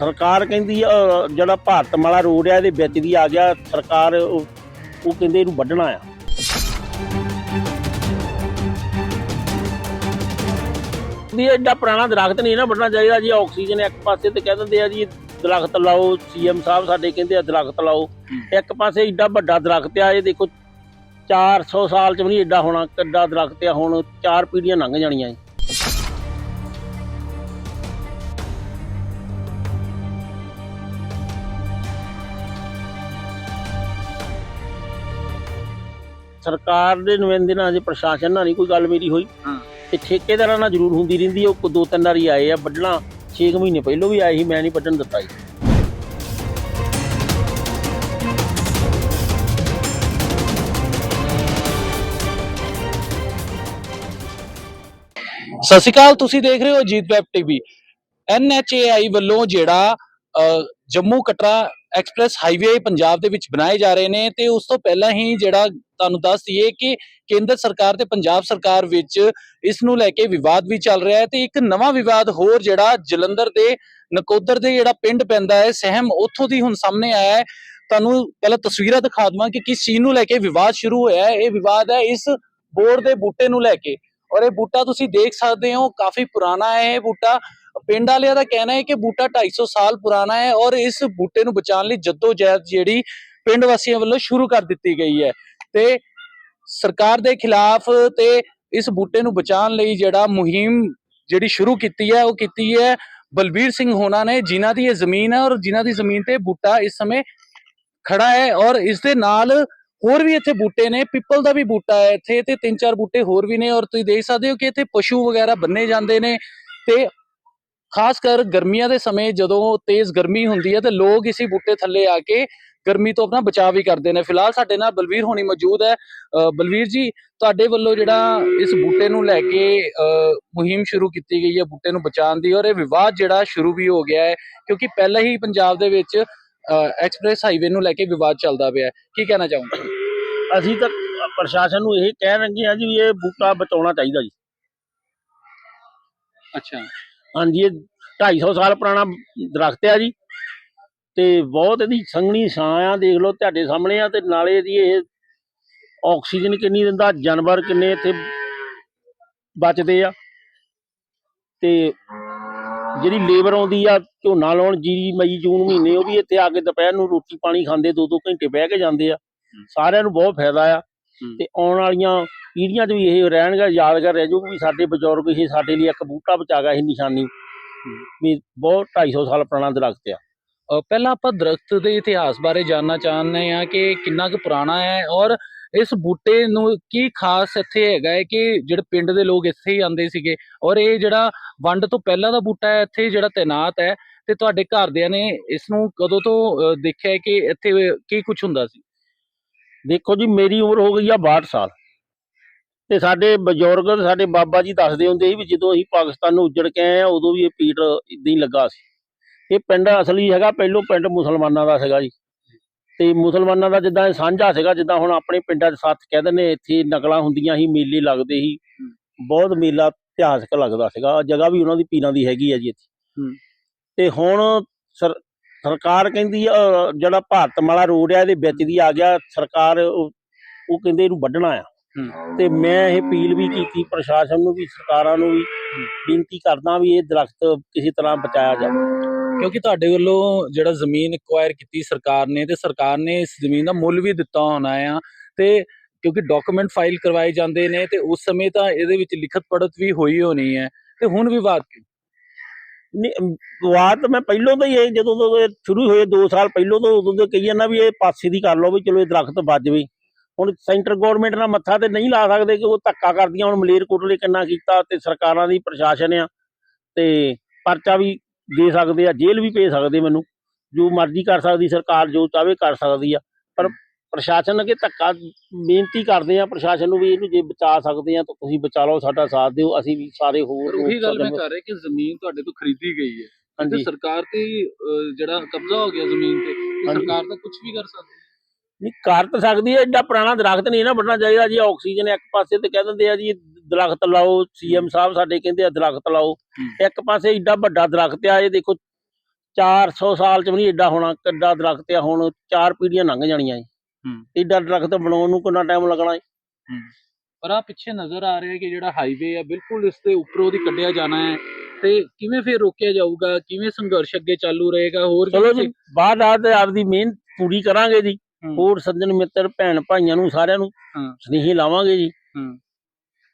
ਸਰਕਾਰ ਕਹਿੰਦੀ ਆ, ਅ, ਜਿਹੜਾ ਭਾਰਤਮਾਲਾ ਰੋਡ ਆ ਇਹਦੇ ਵਿੱਚ ਦੀ ਆ ਗਿਆ ਸਰਕਾਰ ਉਹ ਉਹ ਕਹਿੰਦੇ ਇਹਨੂੰ ਵੱਢਣਾ ਆ। ਵੀ ਐਡਾ ਪੁਰਾਣਾ ਦਰਖਤ ਨਹੀਂ ਨਾ ਵੱਢਣਾ ਚਾਹੀਦਾ ਜੀ ਆਕਸੀਜਨ ਇੱਕ ਪਾਸੇ ਤੇ ਕਹਿ ਦਿੰਦੇ ਆ ਜੀ ਦਰਖਤ ਲਾਓ ਸੀਐਮ ਸਾਹਿਬ ਸਾਡੇ ਕਹਿੰਦੇ ਆ ਦਰਖਤ ਲਾਓ। ਇੱਕ ਪਾਸੇ ਏਡਾ ਵੱਡਾ ਦਰਖਤ ਆ ਇਹ ਦੇਖੋ 400 ਸਾਲ ਚ ਵੀ ਨਹੀਂ ਐਡਾ ਹੋਣਾ ਕਿੱਡਾ ਦਰਖਤ ਆ ਹੁਣ ਚਾਰ ਪੀੜ੍ਹੀਆਂ ਲੰਘ ਜਾਣੀਆਂ ਜੀ। ਸਰਕਾਰ ਦੇ ਨੁਮਾਇੰਦੇ ਨਾਲ ਜੇ ਪ੍ਰਸ਼ਾਸਨ ਨਾਲ ਨਹੀਂ ਕੋਈ ਗੱਲ ਮੇਰੀ ਹੋਈ ਹਾਂ। ਤੇ ਠੇਕੇਦਾਰਾਂ ਨਾਲ ਜ਼ਰੂਰ ਹੁੰਦੀ ਰਹਿੰਦੀ ਹੈ ਉਹ ਦੋ ਤਿੰਨ ਵਾਰੀ ਆਏ ਆ ਵੱਢਣਾ 6 ਮਹੀਨੇ ਪਹਿਲੋਂ ਵੀ ਆਏ ਸੀ ਮੈਂ ਨਹੀਂ ਵੱਢਣ ਦਿੱਤਾ ਜੀ ਸਤਿ ਸ਼੍ਰੀ ਅਕਾਲ ਤੁਸੀਂ ਦੇਖ ਰਹੇ ਹੋ ਜੀਤ ਵੈਬ ਟੀਵੀ ਐਨਐਚਏਆਈ ਵੱਲੋਂ ਜਿਹੜਾ ਜੰਮੂ ਕਟਰਾ ਐਕਸਪ੍ਰੈਸ ਹਾਈਵੇ ਪੰਜਾਬ ਦੇ ਵਿੱਚ ਬਣਾਏ ਜਾ ਰਹੇ ਨੇ ਤੇ ਉਸ ਤੋਂ ਪਹਿਲਾਂ ਹੀ ਜਿਹੜਾ ਤੁਹਾਨੂੰ ਦੱਸ ਦਈਏ ਕਿ ਕੇਂਦਰ ਸਰਕਾਰ ਤੇ ਪੰਜਾਬ ਸਰਕਾਰ ਵਿੱਚ ਇਸ ਨੂੰ ਲੈ ਕੇ ਵਿਵਾਦ ਵੀ ਚੱਲ ਰਿਹਾ ਹੈ ਤੇ ਇੱਕ ਨਵਾਂ ਵਿਵਾਦ ਹੋਰ ਜਿਹੜਾ ਜਲੰਧਰ ਦੇ ਨਕੋਦਰ ਦੇ ਜਿਹੜਾ ਪਿੰਡ ਪੈਂਦਾ ਹੈ, ਸਹਿਮ ਉੱਥੋਂ ਦੀ ਹੁਣ ਸਾਹਮਣੇ ਆਇਆ ਹੈ। ਤੁਹਾਨੂੰ ਪਹਿਲਾਂ ਤਸਵੀਰਾਂ ਦਿਖਾ ਦਵਾਂ ਕਿ ਕਿਸ ਚੀਜ਼ ਨੂੰ ਲੈ ਕੇ ਵਿਵਾਦ ਸ਼ੁਰੂ ਹੋਇਆ ਹੈ। ਇਹ ਵਿਵਾਦ ਹੈ ਇਸ ਬੋਰ ਦੇ ਬੂਟੇ ਨੂੰ ਲੈ ਕੇ ਔਰ ਇਹ ਬੂਟਾ ਤੁਸੀਂ ਦੇਖ ਸਕਦੇ ਹੋ, ਕਾਫੀ ਪੁਰਾਣਾ ਹੈ ਇਹ ਬੂਟਾ। ਪਿੰਡ ਵਾਲਿਆਂ ਦਾ ਕਹਿਣਾ ਹੈ ਕਿ ਬੂਟਾ 250 ਸਾਲ ਪੁਰਾਣਾ ਹੈ ਔਰ ਇਸ ਬੂਟੇ ਨੂੰ ਬਚਾਉਣ ਲਈ ਜਦੋਜਹਿਦ ਜਿਹੜੀ ਪਿੰਡ ਵਾਸੀਆਂ ਵੱਲੋਂ ਸ਼ੁਰੂ ਕਰ ਦਿੱਤੀ ਗਈ ਹੈ ਤੇ ਸਰਕਾਰ ਦੇ ਖਿਲਾਫ ਤੇ ਇਸ ਬੂਟੇ ਨੂੰ ਬਚਾਉਣ ਲਈ ਜਿਹੜਾ ਮੁਹਿੰਮ ਜਿਹੜੀ ਸ਼ੁਰੂ ਕੀਤੀ ਹੈ, ਉਹ ਕੀਤੀ ਹੈ। ਬਲਬੀਰ ਸਿੰਘ ਹੋਣਾ ਨੇ ਜਿਨ੍ਹਾਂ ਦੀ ਇਹ ਜ਼ਮੀਨ ਹੈ ਔਰ ਜਿਨ੍ਹਾਂ ਦੀ ਜ਼ਮੀਨ ਤੇ ਬੂਟਾ ਇਸ ਸਮੇਂ ਖੜਾ ਹੈ ਔਰ ਇਸ ਦੇ ਨਾਲ ਹੋਰ ਵੀ ਇੱਥੇ ਬੂਟੇ ਨੇ, ਪਿੱਪਲ ਦਾ ਵੀ ਬੂਟਾ ਹੈ ਇੱਥੇ ਤੇ ਤਿੰਨ ਚਾਰ ਬੂਟੇ ਹੋਰ ਵੀ ਨੇ ਔਰ ਤੁਸੀਂ ਦੇਖ ਸਕਦੇ ਹੋ ਕਿ ਇੱਥੇ ਪਸ਼ੂ ਵਗੈਰਾ ਬੰਨੇ ਜਾਂਦੇ ਨੇ ਤੇ ਖਾਸ ਕਰ ਗਰਮੀਆਂ ਦੇ ਸਮੇਂ ਜਦੋਂ ਤੇਜ਼ ਗਰਮੀ ਹੁੰਦੀ ਹੈ ਤੇ ਲੋਕ ਇਸੇ ਬੂਟੇ ਥੱਲੇ ਆ ਕੇ ਗਰਮੀ ਤੋਂ ਆਪਣਾ ਬਚਾਅ ਵੀ ਕਰਦੇ ਨੇ। ਫਿਲਹਾਲ ਸਾਡੇ ਨਾਲ ਬਲਵੀਰ ਹੋਣੀ ਮੌਜੂਦ ਹੈ। ਅ, ਬਲਵੀਰ ਜੀ ਤੁਹਾਡੇ ਵੱਲੋਂ ਜਿਹੜਾ ਇਸ ਬੂਟੇ ਨੂੰ ਲੈ ਕੇ ਮੁਹਿੰਮ ਸ਼ੁਰੂ ਕੀਤੀ ਗਈ ਹੈ ਬੂਟੇ ਨੂੰ ਬਚਾਉਣ ਦੀ ਔਰ ਇਹ ਵਿਵਾਦ ਜਿਹੜਾ ਸ਼ੁਰੂ ਵੀ ਹੋ ਗਿਆ ਹੈ ਕਿਉਂਕਿ ਪਹਿਲਾਂ ਹੀ ਪੰਜਾਬ ਦੇ ਵਿੱਚ ਐਕਸਪ੍ਰੈਸ ਹਾਈਵੇ ਨੂੰ ਲੈ ਕੇ ਵਿਵਾਦ ਚੱਲਦਾ ਪਿਆ ਹੈ। ਕੀ ਕਹਿਣਾ ਚਾਹੋਗੇ? ਅਸੀਂ ਤਾਂ ਪ੍ਰਸ਼ਾਸਨ ਨੂੰ ਇਹ ਕਹਿ ਰਹੇ ਹਾਂ ਜੀ ਇਹ ਬੂਟਾ ਬਚਾਉਣਾ ਚਾਹੀਦਾ ਜੀ। ਅੱਛਾ। ਹਾਂਜੀ, ਇਹ 250 ਸਾਲ ਪੁਰਾਣਾ ਦਰਖਤ ਆ ਜੀ। ਤੇ ਬਹੁਤ ਇਹਦੀ ਸੰਘਣੀ ਛਾਂ ਆ, ਦੇਖ ਲਓ ਤੁਹਾਡੇ ਸਾਹਮਣੇ ਆ, ਤੇ ਨਾਲੇ ਦੀ ਇਹ ਆਕਸੀਜਨ ਕਿੰਨੀ ਦਿੰਦਾ, ਜਾਨਵਰ ਕਿੰਨੇ ਇੱਥੇ ਬਚਦੇ ਆ। ਤੇ ਜਿਹੜੀ ਲੇਬਰ ਆਉਂਦੀ ਆ, ਝੋਨਾ ਲਾਉਣ, ਜੀਰੀ, ਮਈ, ਜੂਨ ਮਹੀਨੇ, ਉਹ ਵੀ ਇੱਥੇ ਆ ਕੇ ਦੁਪਹਿਰ ਨੂੰ ਰੋਟੀ ਪਾਣੀ ਖਾਂਦੇ ਦੋ ਦੋ ਘੰਟੇ ਬਹਿ ਕੇ ਜਾਂਦੇ ਆ। ਸਾਰਿਆਂ ਨੂੰ ਬਹੁਤ ਫਾਇਦਾ ਆ। ਤੇ ਆਉਣ ਵਾਲੀਆਂ ਪੀੜ੍ਹੀਆਂ 'ਚ ਵੀ ਇਹ ਰਹਿਣਗਾ, ਯਾਦਗਾਰ ਰਹਿ ਜਾਊਗਾ ਵੀ ਸਾਡੇ ਬਜ਼ੁਰਗ ਇਹ ਸਾਡੇ ਲਈ ਇੱਕ ਬੂਟਾ ਬਚਾਗਾ ਗਿਆ ਨਿਸ਼ਾਨੀ। ਵੀ ਬਹੁਤ 250 ਸਾਲ ਪੁਰਾਣਾ ਦਰਖਤ ਆ। ਪਹਿਲਾਂ ਆਪਾਂ ਦਰਖਤ ਦੇ ਇਤਿਹਾਸ ਬਾਰੇ ਜਾਨਣਾ ਚਾਹੁੰਦੇ ਹਾਂ ਕਿ ਕਿੰਨਾ ਕੁ ਪੁਰਾਣਾ ਹੈ ਔਰ ਇਸ ਬੂਟੇ ਨੂੰ ਕੀ ਖਾਸ ਇੱਥੇ ਹੈਗਾ ਹੈ ਕਿ ਜਿਹੜੇ ਪਿੰਡ ਦੇ ਲੋਕ ਇੱਥੇ ਹੀ ਆਉਂਦੇ ਸੀਗੇ ਔਰ ਇਹ ਜਿਹੜਾ ਵੰਡ ਤੋਂ ਪਹਿਲਾਂ ਦਾ ਬੂਟਾ ਹੈ, ਇੱਥੇ ਜਿਹੜਾ ਤੈਨਾਤ ਹੈ ਤੇ ਤੁਹਾਡੇ ਘਰਦਿਆਂ ਨੇ ਇਸ ਨੂੰ ਕਦੋਂ ਤੋਂ ਦੇਖਿਆ ਕਿ ਇੱਥੇ ਕੀ ਕੁਝ ਹੁੰਦਾ ਸੀ? ਦੇਖੋ ਜੀ ਮੇਰੀ ਉਮਰ ਹੋ ਗਈ ਆ 62 ਸਾਲ। ਤੇ ਸਾਡੇ ਬਜ਼ੁਰਗ ਸਾਡੇ ਬਾਬਾ ਜੀ ਦੱਸਦੇ ਹੁੰਦੇ ਸੀ ਵੀ ਜਦੋਂ ਅਸੀਂ ਪਾਕਿਸਤਾਨ ਨੂੰ ਉੱਜੜ ਕੇ ਆਏ ਆ ਉਦੋਂ ਵੀ ਇਹ ਪੀਟ ਇਦਾਂ ਹੀ ਲੱਗਾ ਸੀ। ਇਹ ਪਿੰਡ ਅਸਲੀ ਹੈਗਾ ਪਹਿਲੋਂ ਪਿੰਡ ਮੁਸਲਮਾਨਾਂ ਦਾ ਸੀਗਾ ਜੀ। ਤੇ ਮੁਸਲਮਾਨਾਂ ਦਾ ਜਿੱਦਾਂ ਸਾਂਝਾ ਸੀਗਾ ਜਿੱਦਾਂ ਹੁਣ ਆਪਣੇ ਪਿੰਡਾਂ 'ਚ ਸੱਤ ਕਹਿੰਦੇ ਨੇ ਇੱਥੇ ਨਕਲਾਂ ਹੁੰਦੀਆਂ ਸੀ ਮੇਲੇ ਲੱਗਦੇ ਸੀ। ਬਹੁਤ ਮੇਲਾ ਇਤਿਹਾਸਕ ਲੱਗਦਾ ਸੀਗਾ ਜਗ੍ਹਾ ਵੀ ਉਹਨਾਂ ਦੀ ਪੀਰਾਂ ਦੀ ਹੈਗੀ ਆ ਜੀ ਇੱਥੇ। ਤੇ ਹੁਣ ਸਰ- ਸਰਕਾਰ ਕਹਿੰਦੀ ਆ, ਅ, ਜਿਹੜਾ ਭਾਰਤਮਾਲਾ ਰੋਡ ਆ ਇਹਦੇ ਵਿੱਚ ਦੀ ਆ ਗਿਆ ਸਰਕਾਰ ਉਹ ਉਹ ਕਹਿੰਦੇ ਇਹਨੂੰ ਵੱਢਣਾ ਆ। ਤੇ ਮੈਂ ਇਹ ਅਪੀਲ ਵੀ ਕੀਤੀ ਪ੍ਰਸ਼ਾਸਨ ਨੂੰ ਵੀ ਸਰਕਾਰਾਂ ਨੂੰ ਵੀ ਬੇਨਤੀ ਕਰਦਾ ਵੀ ਇਹ ਦਰਖਤ ਕਿਸੇ ਤਰ੍ਹਾਂ ਬਚਾਇਆ ਜਾਵੇ। ਕਿਉਂਕਿ ਤੁਹਾਡੇ ਵੱਲੋਂ ਜਿਹੜਾ ਜ਼ਮੀਨ ਐਕਵਾਇਰ ਕੀਤੀ ਸਰਕਾਰ ਨੇ ਤੇ ਸਰਕਾਰ ਨੇ ਇਸ ਜ਼ਮੀਨ ਦਾ ਮੁੱਲ ਵੀ ਦਿੱਤਾ ਹੋਣਾ ਆ ਤੇ ਕਿਉਂਕਿ ਡਾਕੂਮੈਂਟ ਫਾਈਲ ਕਰਵਾਏ ਜਾਂਦੇ ਨੇ ਤੇ ਉਸ ਸਮੇਂ ਤਾਂ ਇਹਦੇ ਵਿੱਚ ਲਿਖਤ ਪੜਤ ਵੀ ਹੋਈ ਹੋਣੀ ਹੈ। ਤੇ ਹੁਣ ਵਿਵਾਦ ਕਿਉਂ ਨਹੀਂ, ਅਮ, ਤਾਂ ਮੈਂ ਪਹਿਲੋਂ ਤੋਂ ਹੀ ਇਹ ਜਦੋਂ ਤੋਂ ਇਹ ਸ਼ੁਰੂ ਹੋਏ 2 ਸਾਲ ਪਹਿਲੋਂ ਤੋਂ ਉਦੋਂ ਤੋਂ ਕਹੀ ਜਾਂਦਾ ਵੀ ਇਹ ਪਾਸੇ ਦੀ ਕਰ ਲਓ ਵੀ ਚਲੋ ਇਹ ਦਰਖਤ ਵੱਜ ਜਾਵੇ ਹੁਣ ਸੈਂਟਰ ਗਵਰਨਮੈਂਟ ਨਾਲ ਮੱਥਾ ਤੇ ਨਹੀਂ ਲਾ ਸਕਦੇ ਕਿ ਉਹ ਧੱਕਾ ਕਰਦੀਆਂ ਹੁਣ ਮਲੇਰਕੋਟਲੇ ਕਿੰਨਾ ਕੀਤਾ ਤੇ ਸਰਕਾਰਾਂ ਦੀ ਪ੍ਰਸ਼ਾਸਨ ਆ ਤੇ ਪਰਚਾ ਵੀ ਦੇ ਸਕਦੇ ਆ ਜੇਲ੍ਹ ਵੀ ਭੇਜ ਸਕਦੇ ਮੈਨੂੰ। ਜੋ ਮਰਜ਼ੀ ਕਰ ਸਕਦੀ ਸਰਕਾਰ ਜੋ ਚਾਹਵੇ ਕਰ ਸਕਦੀ ਆ। ਪਰ ਪ੍ਰਸ਼ਾਸਨ ਅੱਗੇ ਧੱਕਾ ਬੇਨਤੀ ਕਰਦੇ ਆ ਪ੍ਰਸ਼ਾਸਨ ਨੂੰ ਵੀ ਇਹਨੂੰ ਜੇ ਬਚਾ ਸਕਦੇ ਆ ਤਾਂ ਤੁਸੀਂ ਬਚਾ ਲਓ ਸਾਡਾ ਸਾਥ ਦਿਓ ਅਸੀਂ ਵੀ ਸਾਰੇ ਹੋਰ ਉਹੀ ਗੱਲ ਮੈਂ ਕਰ ਰਿਹਾ ਕਿ ਜ਼ਮੀਨ ਤੁਹਾਡੇ ਤੋਂ ਖਰੀਦੀ ਗਈ ਹੈ। ਹਾਂਜੀ। ਸਰਕਾਰ ਤੇ ਜਿਹੜਾ ਕਬਜ਼ਾ ਹੋ ਗਿਆ ਜ਼ਮੀਨ ਤੇ। ਸਰਕਾਰ ਤਾਂ ਕੁਝ ਵੀ ਕਰ ਸਕਦੀ ਨਹੀਂ ਕਰ ਤਾਂ ਸਕਦੀ ਹੈ ਏਡਾ ਪੁਰਾਣਾ ਦਰਖਤ ਨਹੀਂ ਨਾ ਵੱਢਣਾ ਚਾਹੀਦਾ ਜੀ ਆਕਸੀਜਨ ਇੱਕ ਪਾਸੇ ਤੇ ਕਹਿ ਦਿੰਦੇ ਆ ਜੀ ਦਰਖਤ ਲਾਓ ਸੀਐਮ ਸਾਹਿਬ ਸਾਡੇ ਕਹਿੰਦੇ ਆ ਦਰਖਤ ਲਾਓ। ਇੱਕ ਪਾਸੇ ਏਡਾ ਵੱਡਾ ਦਰਖਤ ਆ ਇਹ ਦੇਖੋ 400 ਸਾਲ ਚ ਵੀ ਨਹੀਂ ਏਡਾ ਹੋਣਾ ਕਿੱਡਾ ਦਰਖਤ ਆ ਹੁਣ ਚਾਰ ਪੀੜ੍ਹੀਆਂ ਲੰਘ ਜਾਣੀਆਂ ਏ ਹੂੰ। ਏਡਾ ਦਰਖਤ ਬਣਾਉਣ ਨੂੰ ਕਿੰਨਾ ਟਾਈਮ ਲੱਗਣਾ ਏ ਪਰ ਆ ਪਿੱਛੇ ਨਜ਼ਰ ਆ ਰਿਹਾ ਕਿ ਜਿਹੜਾ ਹਾਈਵੇ ਹੈ ਬਿਲਕੁਲ ਇਸ ਦੇ ਉੱਪਰੋਂ ਦੀ ਕੱਢਿਆ ਜਾਣਾ ਹੈ ਤੇ ਕਿਵੇਂ ਫਿਰ ਰੋਕਿਆ ਜਾਊਗਾ ਕਿਵੇਂ ਸੰਘਰਸ਼ ਅੱਗੇ ਚਾਲੂ ਰਹੇਗਾ ਹੋਰ ਚਲੋ ਜੀ ਬਾਅਦ ਆ ਤੇ ਆਪਦੀ ਮਿਹਨਤ ਪੂਰੀ ਕਰਾਂਗੇ ਜੀ ਹੂੰ। ਹੋਰ ਸੱਜਣ ਮਿੱਤਰ ਭੈਣ ਭਾਈਆਂ ਨੂੰ ਸਾਰਿਆਂ ਨੂੰ ਹਾਂ। ਸਨੇਹੀ ਲਾਵਾਂਗੇ ਜੀ ਹੂੰ।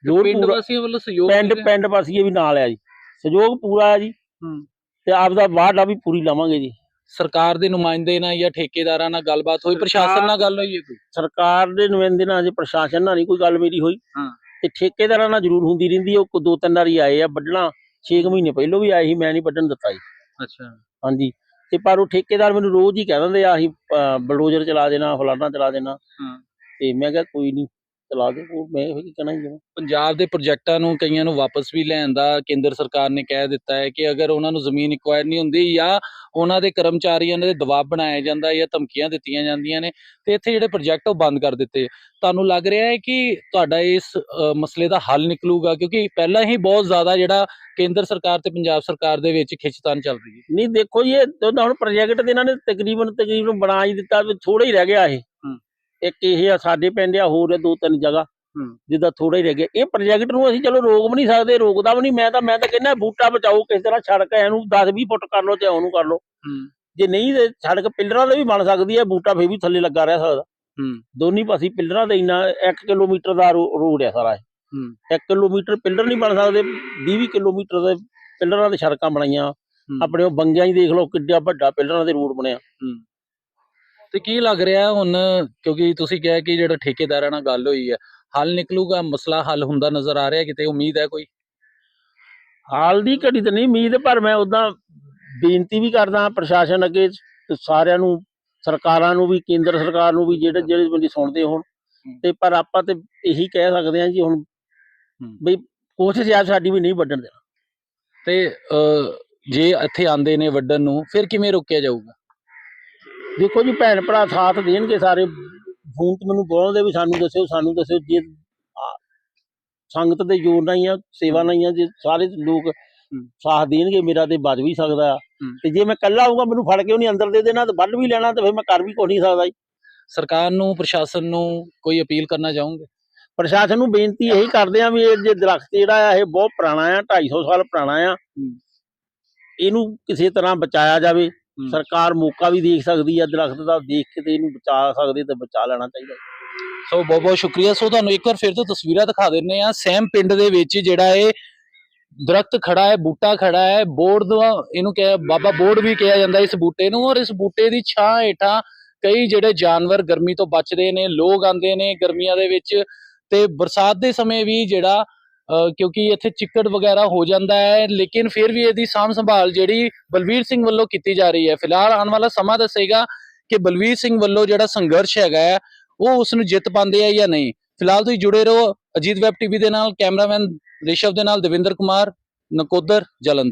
ਜੋਰ ਪਿੰਡ ਵਾਸੀਆਂ ਵੱਲੋਂ ਸਹਿਯੋਗ ਪਿੰਡ? ਪਿੰਡ ਵਾਸੀਏ ਵੀ ਨਾਲ ਆ ਜੀ ਸਹਿਯੋਗ ਪੂਰਾ ਆ ਜੀ ਹੂੰ। ਤੇ ਆਪਦਾ ਵਾਅਦਾ ਵੀ ਪੂਰੀ ਲਾਵਾਂਗੇ ਜੀ ਸਰਕਾਰ ਦੇ ਨੁਮਾਇੰਦੇ ਨਾਲ ਜਾਂ ਠੇਕੇਦਾਰਾਂ ਨਾਲ ਗੱਲਬਾਤ ਹੋਈ? ਪ੍ਰਸ਼ਾਸਨ ਨਾਲ ਗੱਲ ਹੋਈ ਹੈ ਕੋਈ? ਸਰਕਾਰ ਦੇ ਨੁਮਾਇੰਦੇ ਨਾਲ ਅਜੇ ਪ੍ਰਸ਼ਾਸਨ ਨਾਲ ਨਹੀਂ ਕੋਈ ਗੱਲ ਮੇਰੀ ਹੋਈ। ਹਾਂ। ਤੇ ਠੇਕੇਦਾਰਾਂ ਨਾਲ ਜ਼ਰੂਰ ਹੁੰਦੀ ਰਹਿੰਦੀ ਉਹ ਦੋ ਤਿੰਨ ਵਾਰੀ ਆਏ ਆ ਵੱਢਣਾ 6 ਮਹੀਨੇ ਪਹਿਲੋਂ ਵੀ ਆਏ ਸੀ ਮੈਂ ਨਹੀਂ ਵੱਢਣ ਦਿੱਤਾ ਜੀ। ਅੱਛਾ। ਹਾਂਜੀ। ਤੇ ਪਰ ਉਹ ਠੇਕੇਦਾਰ ਮੈਨੂੰ ਰੋਜ਼ ਹੀ ਕਹਿ ਦਿੰਦੇ ਆ ਅਸੀਂ ਬਲਡੋਜ਼ਰ ਚਲਾ ਦੇਣਾ ਫਲਾਣਾ ਚਲਾ ਦੇਣਾ। ਹਾਂ। ਤੇ ਮੈਂ ਕਿਹਾ ਕੋਈ ਨਹੀਂ। ਚਲਾ ਦੇ ਉਹ ਮੈਂ ਇਹ ਕੀ ਕਹਿਣਾ ਜੀ ਪੰਜਾਬ ਦੇ ਪ੍ਰੋਜੈਕਟਾਂ ਨੂੰ ਕਈਆਂ ਨੂੰ ਵਾਪਸ ਵੀ ਲੈਣ ਦਾ ਕੇਂਦਰ ਸਰਕਾਰ ਨੇ ਕਹਿ ਦਿੱਤਾ ਹੈ ਕਿ ਅਗਰ ਉਹਨਾਂ ਨੂੰ ਜ਼ਮੀਨ ਐਕਵਾਇਰ ਨਹੀਂ ਹੁੰਦੀ ਜਾਂ ਉਹਨਾਂ ਦੇ ਕਰਮਚਾਰੀਆਂ ਦੇ ਦਬਾਅ ਬਣਾਇਆ ਜਾਂਦਾ ਜਾਂ ਧਮਕੀਆਂ ਦਿੱਤੀਆਂ ਜਾਂਦੀਆਂ ਨੇ ਤੇ ਇੱਥੇ ਜਿਹੜੇ ਪ੍ਰੋਜੈਕਟ ਉਹ ਬੰਦ ਕਰ ਦਿੱਤੇ। ਤੁਹਾਨੂੰ ਲੱਗ ਰਿਹਾ ਹੈ ਕਿ ਤੁਹਾਡਾ ਇਸ ਮਸਲੇ ਦਾ ਹੱਲ ਨਿਕਲੂਗਾ? ਕਿਉਂਕਿ ਪਹਿਲਾਂ ਹੀ ਬਹੁਤ ਜ਼ਿਆਦਾ ਜਿਹੜਾ ਕੇਂਦਰ ਸਰਕਾਰ ਤੇ ਪੰਜਾਬ ਸਰਕਾਰ ਦੇ ਵਿੱਚ ਖਿੱਚਤਾਨ ਚੱਲ ਰਹੀ ਹੈ। ਨਹੀਂ ਦੇਖੋ ਜੀ ਇਹ ਹੁਣ ਪ੍ਰੋਜੈਕਟ ਤੇ ਇਹਨਾਂ ਨੇ ਤਕਰੀਬਨ ਤਕਰੀਬਨ ਬਣਾ ਹੀ ਦਿੱਤਾ ਥੋੜਾ ਹੀ ਰਹਿ ਗਿਆ ਇਹ। ਹੂੰ। ਇੱਕ ਇਹ ਆ ਸਾਡੇ ਪਿੰਡ ਆ ਹੋਰ ਦੋ ਤਿੰਨ ਜਗ੍ਹਾ। ਜਿੱਦਾਂ ਥੋੜਾ ਹੀ ਰਹਿ ਗਿਆ ਇਹ ਪ੍ਰੋਜੈਕਟ ਨੂੰ ਅਸੀਂ ਚਲੋ ਰੋਕ ਵੀ ਨਹੀਂ ਸਕਦੇ ਰੋਕਦਾ ਵੀ ਨਹੀਂ। ਮੈਂ ਤਾਂ ਮੈਂ ਤਾਂ ਕਹਿੰਦਾ ਬੂਟਾ ਬਚਾਓ ਕਿਸੇ ਤਰ੍ਹਾਂ ਸੜਕ ਇਹਨੂੰ 10 20 ਫੁੱਟ ਕਰ ਲਓ ਚਾਹੇ ਉਹਨੂੰ ਕਰ ਲਓ। ਜੇ ਨਹੀਂ ਤੇ ਸੜਕ ਪਿੱਲਰਾਂ ਤੇ ਵੀ ਬਣ ਸਕਦੀ ਹੈ ਬੂਟਾ ਫੇਰ ਵੀ ਥੱਲੇ ਲੱਗਾ ਰਹਿ ਸਕਦਾ। ਹੂੰ। ਦੋਨੀ ਪਾਸੇ ਪਿੱਲਰਾਂ ਤੇ ਇੰਨਾ 1 ਕਿਲੋਮੀਟਰ ਦਾ ਰੋਡ ਹੈ ਸਾਰਾ ਇਹ। ਹੂੰ। 1 ਕਿਲੋਮੀਟਰ ਪਿੱਲਰ ਨਹੀਂ ਬਣ ਸਕਦੇ 20 20 ਕਿਲੋਮੀਟਰ ਦੇ ਪਿੱਲਰਾਂ ਤੇ ਸੜਕਾਂ ਬਣਾਈਆਂ। ਆਪਣੇ ਉਹ ਬੰਗਿਆਂ ਹੀ ਦੇਖ ਲਓ ਕਿੱਡਾ ਵੱਡਾ ਪਿੱਲਰਾਂ ਦੇ ਰੋਡ ਬਣਿਆ। ਤੇ ਕੀ ਲੱਗ ਰਿਹਾ ਹੁਣ? ਕਿਉਂਕਿ ਤੁਸੀਂ ਕਿਹਾ ਕਿ ਜਿਹੜਾ ਠੇਕੇਦਾਰਾਂ ਨਾਲ ਗੱਲ ਹੋਈ ਹੈ ਹੱਲ ਨਿਕਲੂਗਾ ਮਸਲਾ ਹੱਲ ਹੁੰਦਾ ਨਜ਼ਰ ਆ ਰਿਹਾ ਕਿਤੇ? ਉਮੀਦ ਹੈ ਕੋਈ? ਹਾਲ ਦੀ ਘੜੀ ਤਾਂ ਨਹੀਂ ਉਮੀਦ ਪਰ ਮੈਂ ਉਦਾਂ ਬੇਨਤੀ ਵੀ ਕਰਦਾ ਪ੍ਰਸ਼ਾਸਨ ਅੱਗੇ ਤੇ ਸਾਰਿਆਂ ਨੂੰ ਸਰਕਾਰਾਂ ਨੂੰ ਵੀ ਕੇਂਦਰ ਸਰਕਾਰ ਨੂੰ ਵੀ ਜਿਹੜੇ ਜਿਹੜੇ ਬੰਦੇ ਸੁਣਦੇ ਹੋਣ। ਤੇ ਪਰ ਆਪਾਂ ਤੇ ਇਹੀ ਕਹਿ ਸਕਦੇ ਹਾਂ ਜੀ ਹੁਣ ਬਈ ਕੋਸ਼ਿਸ਼ ਆ ਸਾਡੀ ਵੀ ਨਹੀਂ ਵੱਢਣ ਦੇਣਾ। ਤੇ ਜੇ ਇੱਥੇ ਆਂਦੇ ਨੇ ਵੱਡਨ ਨੂੰ ਫਿਰ ਕਿਵੇਂ ਰੋਕਿਆ ਜਾਊਗਾ? ਦੇਖੋ ਜੀ ਭੈਣ ਭਰਾ ਸਾਥ ਦੇਣਗੇ ਸਾਰੇ। ਫੋਨ ਤੇ ਮੈਨੂੰ ਬੋਲਦੇ ਵੀ ਸਾਨੂੰ ਦੱਸਿਓ ਸਾਨੂੰ ਦੱਸਿਓ ਜੇ ਸੰਗਤ ਦੇ ਜੋਰ ਨਾਲ ਹੀ ਆ ਸੇਵਾ ਨਾਲ ਹੀ ਆ ਜੇ ਸਾਰੇ ਲੋਕ ਸਾਥ ਦੇਣਗੇ ਮੇਰਾ ਤੇ ਬਚ ਵੀ ਸਕਦਾ। ਤੇ ਜੇ ਮੈਂ ਇਕੱਲਾ ਆਊਗਾ ਮੈਨੂੰ ਫੜ ਕੇ ਉਹਨੇ ਅੰਦਰ ਦੇ ਦੇਣਾ ਤੇ ਵੱਢ ਵੀ ਲੈਣਾ ਤੇ ਫਿਰ ਮੈਂ ਕਰ ਵੀ ਕੋਈ ਨਹੀਂ ਸਕਦਾ ਜੀ। ਸਰਕਾਰ ਨੂੰ ਪ੍ਰਸ਼ਾਸਨ ਨੂੰ ਕੋਈ ਅਪੀਲ ਕਰਨਾ ਚਾਹੋਗੇ? ਪ੍ਰਸ਼ਾਸਨ ਨੂੰ ਬੇਨਤੀ ਇਹੀ ਕਰਦੇ ਆ ਵੀ ਇਹ ਜੇ ਦਰਖਤ ਜਿਹੜਾ ਆ ਇਹ ਬਹੁਤ ਪੁਰਾਣਾ ਆ 250 ਸਾਲ ਪੁਰਾਣਾ ਆ। ਇਹਨੂੰ ਕਿਸੇ ਤਰ੍ਹਾਂ ਬਚਾਇਆ ਜਾਵੇ। ਸਰਕਾਰ ਮੌਕਾ ਵੀ ਦੇਖ ਸਕਦੀ ਆ ਦਰਖਤ ਦਾ ਦੇਖ ਕੇ ਤੇ ਇਹਨੂੰ ਬਚਾ ਸਕਦੀ ਤੇ ਬਚਾ ਲੈਣਾ ਚਾਹੀਦਾ। ਸੋ ਬਹੁਤ ਬਹੁਤ ਸ਼ੁਕਰੀਆ। ਸੋ ਤੁਹਾਨੂੰ ਇੱਕ ਵਾਰ ਫਿਰ ਤੋਂ ਤਸਵੀਰਾਂ ਦਿਖਾ ਦਿੰਨੇ ਆ ਸੈਮ ਪਿੰਡ ਦੇ ਵਿੱਚ ਜਿਹੜਾ ਇਹ ਦਰਖਤ ਖੜਾ ਹੈ ਬੂਟਾ ਖੜਾ ਹੈ ਬੋਰਡ ਦਾ ਇਹਨੂੰ ਕਿਹਾ ਬਾਬਾ ਬੋਰਡ ਵੀ ਕਿਹਾ ਜਾਂਦਾ ਇਸ ਬੂਟੇ ਨੂੰ ਔਰ ਇਸ ਬੂਟੇ ਦੀ ਛਾਂ ਹੇਠਾਂ ਕਈ ਜਿਹੜੇ ਜਾਨਵਰ ਗਰਮੀ ਤੋਂ ਬਚਦੇ ਨੇ ਲੋਕ ਆਂਦੇ ਨੇ ਗਰਮੀਆਂ ਦੇ ਵਿੱਚ ਤੇ ਬਰਸਾਤ ਦੇ ਸਮੇਂ ਵੀ ਜਿਹੜਾ ਕਿਉਂਕਿ ਇੱਥੇ ਚਿੱਕੜ ਵਗੈਰਾ ਹੋ ਜਾਂਦਾ ਹੈ ਲੇਕਿਨ ਫਿਰ ਵੀ ਇਹਦੀ ਸਾਂਭ ਸੰਭਾਲ ਜਿਹੜੀ ਬਲਵੀਰ ਸਿੰਘ ਵੱਲੋਂ ਕੀਤੀ ਜਾ ਰਹੀ ਹੈ। ਫਿਲਹਾਲ ਆਉਣ ਵਾਲਾ ਸਮਾਂ ਦੱਸੇਗਾ ਕਿ ਬਲਵੀਰ ਸਿੰਘ ਵੱਲੋਂ ਜਿਹੜਾ ਸੰਘਰਸ਼ ਹੈਗਾ ਹੈ, ਉਹ ਉਸ ਨੂੰ ਜਿੱਤ ਪਾਉਂਦੇ ਆ ਜਾਂ ਨਹੀਂ। ਫਿਲਹਾਲ ਤੁਸੀਂ ਜੁੜੇ ਰਹੋ ਅਜੀਤ ਵੈਬ ਟੀਵੀ ਦੇ ਨਾਲ ਕੈਮਰਾਮੈਨ ਰਿਸ਼ਵ ਦੇ ਨਾਲ ਦਵਿੰਦਰ ਕੁਮਾਰ ਨਕੋਦਰ ਜਲੰਧਰ।